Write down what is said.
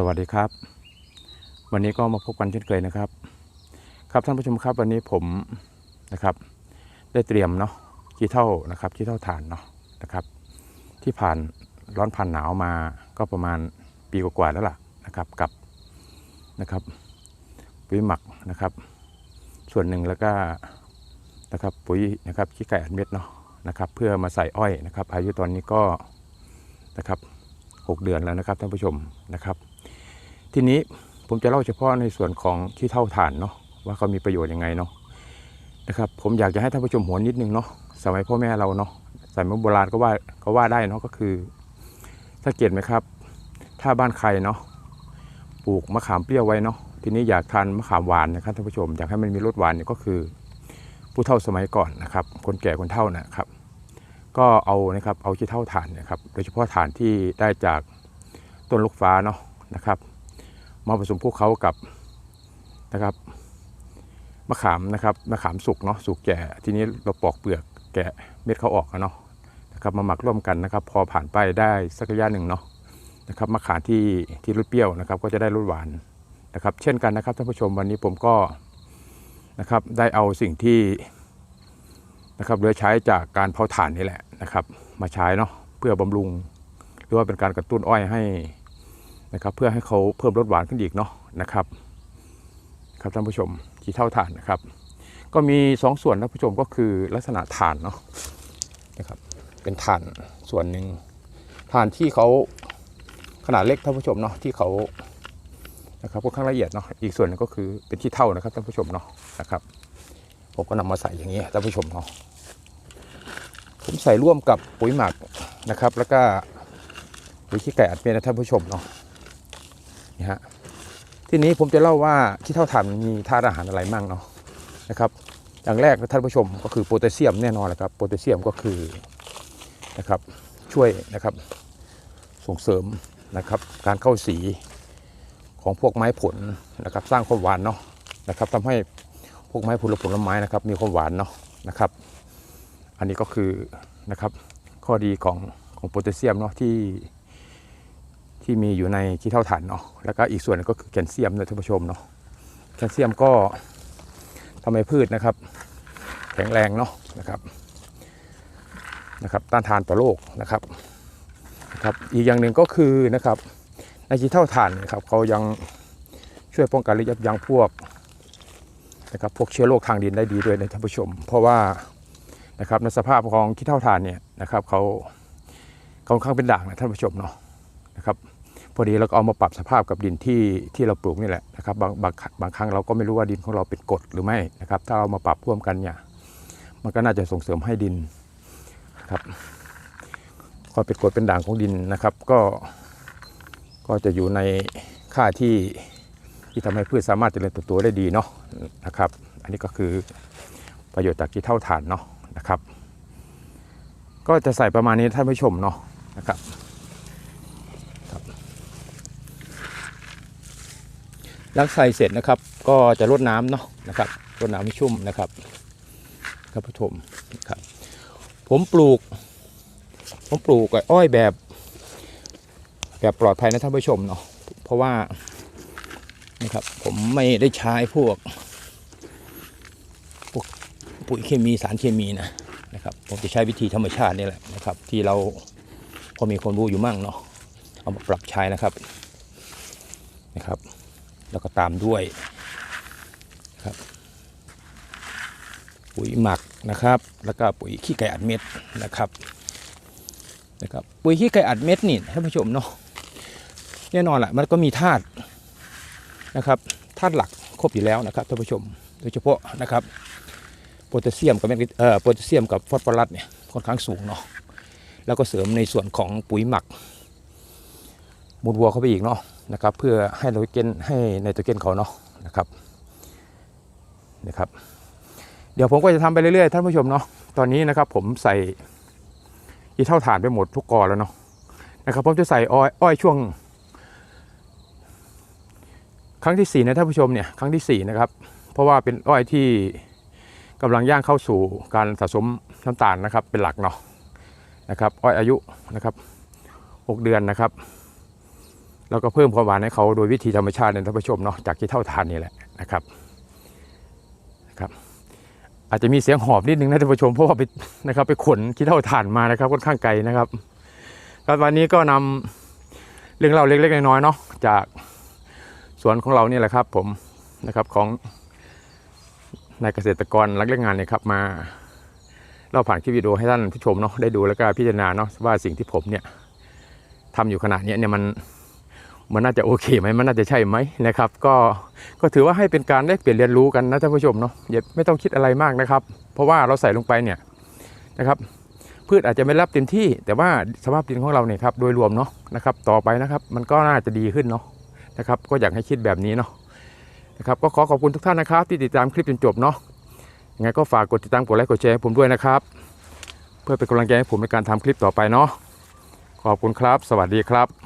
สวัสดีครับ วันนี้ก็มาพบกันเช่นเคยนะครับ ครับท่านผู้ชมครับวันนี้ผมนะครับ ได้เตรียมเนาะขี้เท่านะครับขี้เท่าฐานเนาะนะครับ ที่ผ่านร้อนผ่านหนาวมาก็ประมาณปีกว่าๆแล้วล่ะนะครับกับนะครับปุ๋ยหมักนะครับ ส่วนหนึ่งแล้วก็นะครับปุ๋ยนะครับขี้ไก่อัดเม็ดเนาะนะครับ เพื่อมาใส่อ้อยนะครับ อายุตอนนี้ก็นะครับ6เดือนแล้วนะครับท่านผู้ชมนะครับ ทีนี้ผมจะเล่าเฉพาะในส่วนของขี้เท่าฐานเนาะว่าเขามีประโยชน์ยังไงเนาะนะครับผมอยากจะให้ท่านผู้ชมหัวนิดนึงเนาะสมัยพ่อแม่เราเนาะสมัยโบราณก็ว่าก็ว่าได้เนาะก็คือสังเกตไหมครับ ถ้าบ้านใครเนาะปลูกมะขามเปรี้ยวไว้เนาะทีนี้อยากทานมะขามหวานนะครับท่านผู้ชมอยากให้มันมีรสหวานเนี่ยก็คือ ผู้เฒ่าสมัยก่อนนะครับ คนแก่คนเฒ่านะครับ ก็เอานะครับเอาขี้เท่าฐานนะครับ โดยเฉพาะฐานที่ได้จากต้นลูกฟ้าเนาะนะครับ มาผสมพวกเขากับนะครับมะขามนะครับมะขามสุกเนาะสุกแก่ทีนี้เราปอกเปลือกแกะเม็ดเขาออกอะเนาะนะครับมาหมักร่วมกันนะครับ พอผ่านไปได้สักระยะหนึ่งเนาะนะครับมะขามที่ที่รสเปรี้ยวนะครับ ก็จะได้รสหวานนะครับ เช่นกันนะครับท่านผู้ชมวันนี้ผมก็นะครับได้เอาสิ่งที่นะครับเหลือใช้จากการเผาถ่านนี่แหละนะครับ มาใช้เนาะเพื่อบำรุงหรือว่าเป็นการกระตุ้นอ้อยให้ นะครับเพื่อให้เขาเพิ่มรสหวานขึ้นอีกเนาะนะครับครับท่านผู้ชมขี้เท่าถ่านนะครับ ก็มีสองส่วนท่านผู้ชมก็คือลักษณะถ่านเนาะนะครับเป็นถ่านส่วนหนึ่งถ่านที่เขาขนาดเล็กท่านผู้ชมเนาะที่เขานะครับค่อนข้างละเอียดเนาะอีกส่วนนึงก็คือเป็นขี้เท่านะครับท่านผู้ชมเนาะนะครับผมก็นำมาใส่อย่างนี้ท่านผู้ชมเนาะผมใส่ร่วมกับปุ๋ยหมักนะครับ แล้วก็ปุ๋ยขี้ไก่อัดเม็ดนะท่านผู้ชมเนาะ นี่ฮะทีนี้ผมจะเล่าว่าขี้เท่าถ่านมีธาตุอาหารอะไรมั่งเนาะนะครับ อย่างแรกท่านผู้ชมก็คือโพแทสเซียมแน่นอนแหละครับโพแทสเซียมก็คือนะครับช่วยนะครับส่งเสริมนะครับการเข้าสีของพวกไม้ผลนะครับ สร้างความหวานเนาะนะครับทำให้พวกไม้ผลผลไม้นะครับ มีความหวานเนาะนะครับ อันนี้ก็คือนะครับข้อดีของของโพแทสเซียมเนาะที่ ที่มีอยู่ในขี้เท่าฐานเนาะแล้วก็อีกส่วนก็คือแคลเซียมนะท่านผู้ชมเนาะแคลเซียมก็ทำให้พืชนะครับ แข็งแรงเนาะนะครับนะครับต้านทานต่อโรคนะครับนะครับ อีกอย่างหนึ่งก็คือนะครับในขี้เท่าฐานนะครับเขายังช่วยป้องกันและยับยั้งพวกนะครับพวกเชื้อโรคทางดินได้ดีด้วยนะท่านผู้ชม เพราะว่านะครับในสภาพของขี้เท่าฐานเนี่ยนะครับเขาเขาค่อนข้างเป็นด่างนะท่านผู้ชมเนาะนะครับ พอดีเราก็เอามาปรับสภาพกับดินที่ที่เราปลูกนี่แหละนะครับบางบางบางครั้งเราก็ไม่รู้ว่าดินของเราเป็นกรดหรือไม่นะครับ ถ้าเรามาปรับร่วมกันเนี่ยมันก็น่าจะส่งเสริมให้ดินครับความเป็นกรดเป็นด่างของดินนะครับ ก็ก็จะอยู่ในค่าที่ที่ทำให้พืชสามารถเจริญเติบโตได้ดีเนาะนะครับ อันนี้ก็คือประโยชน์จากที่เท่าฐานเนาะนะครับ ก็จะใส่ประมาณนี้ท่านผู้ชมเนาะนะครับ หลังใส่เสร็จนะครับ ก็จะรดน้ำเนาะนะครับรดน้ำให้ชุ่มนะครับครับผู้ชมครับ ผมปลูก ผมปลูกอ้อยแบบ แบบปลอดภัยนะท่านผู้ชมเนาะเพราะว่านะครับผมไม่ได้ใช้พวกพวกปุ๋ยเคมีสารเคมีนะนะครับ ผมจะใช้วิธีธรรมชาตินี่แหละนะครับ ที่เราพอมีความรู้อยู่มั่งเนาะเอามาปรับใช้นะครับนะครับ แล้วก็ตามด้วยครับปุ๋ยหมักนะครับ แล้วก็ปุ๋ยขี้ไก่อัดเม็ดนะครับนะครับปุ๋ยขี้ไก่อัดเม็ดนี่ท่านผู้ชมเนาะแน่นอนแหละมันก็มีธาตุนะครับธาตุหลักครบอยู่แล้วนะครับท่านผู้ชมโดยเฉพาะนะครับโพแทสเซียมกับแมกนีเอ่อโพแทสเซียมกับฟอสฟอรัสเนี่ยค่อนข้างสูงเนาะแล้วก็เสริมในส่วนของปุ๋ยหมักมูลวัวเข้าไปอีกเนาะ นะครับเพื่อให้ไนโตรเจนให้ไนโตรเจนเขาเนาะนะครับนะครับ เดี๋ยวผมก็จะทำไปเรื่อยๆท่านผู้ชมเนาะตอนนี้นะครับผมใส่ยีเท่าฐานไปหมดทุกกอแล้วเนาะนะครับผมจะใส่อ้อยอ้อยช่วง ครั้งที่สี่นะท่านผู้ชมเนี่ยครั้งที่สี่นะครับ เพราะว่าเป็นอ้อยที่กำลังย่างเข้าสู่การสะสมน้ำตาลนะครับเป็นหลักเนาะนะครับอ้อยอายุนะครับหกเดือนนะครับ แล้วก็เพิ่มความหวานให้เขาโดยวิธีธรรมชาติในท่านผู้ชมเนาะจากขี้เท่าทานนี่แหละนะครับนะครับ อาจจะมีเสียงหอบนิดนึงนะท่านผู้ชมเพราะว่าไปนะครับไปขนขี้เท่าทานมานะครับค่อนข้างไกลนะครับครับวันนี้ก็นำเรื่องเล่าเล็กๆน้อยๆเนาะจากสวนของเราเนี่ยแหละครับผมนะครับของนายเกษตรกรรักเล็กงานเนี่ยครับมาเล่าผ่านคลิปวิดีโอให้ท่านผู้ชมเนาะได้ดูแล้วก็พิจารณาเนาะว่าสิ่งที่ผมเนี่ยทำอยู่ขณะนี้เนี่ยมัน มันน่าจะโอเคไหมมันน่าจะใช่ไหมนะครับ ก็ก็ถือว่าให้เป็นการได้เปลี่ยนเรียนรู้กันนะท่านผู้ชมเนาะอย่าไม่ต้องคิดอะไรมากนะครับ เพราะว่าเราใส่ลงไปเนี่ยนะครับพืชอาจจะไม่รับเต็มที่ แต่ว่าสภาพดินของเราเนี่ยครับโดยรวมเนาะนะครับ ต่อไปนะครับ มันก็น่าจะดีขึ้นเนาะนะครับ ก็อยากให้คิดแบบนี้เนาะนะครับก็ขอขอบคุณทุกท่านนะครับ ที่ติดตามคลิปจนจบเนาะยังไงก็ฝากกดติดตามกดไลค์กดแชร์ผมด้วยนะครับ เพื่อเป็นกำลังใจให้ผมในการทำคลิปต่อไปเนาะขอบคุณครับ สวัสดีครับ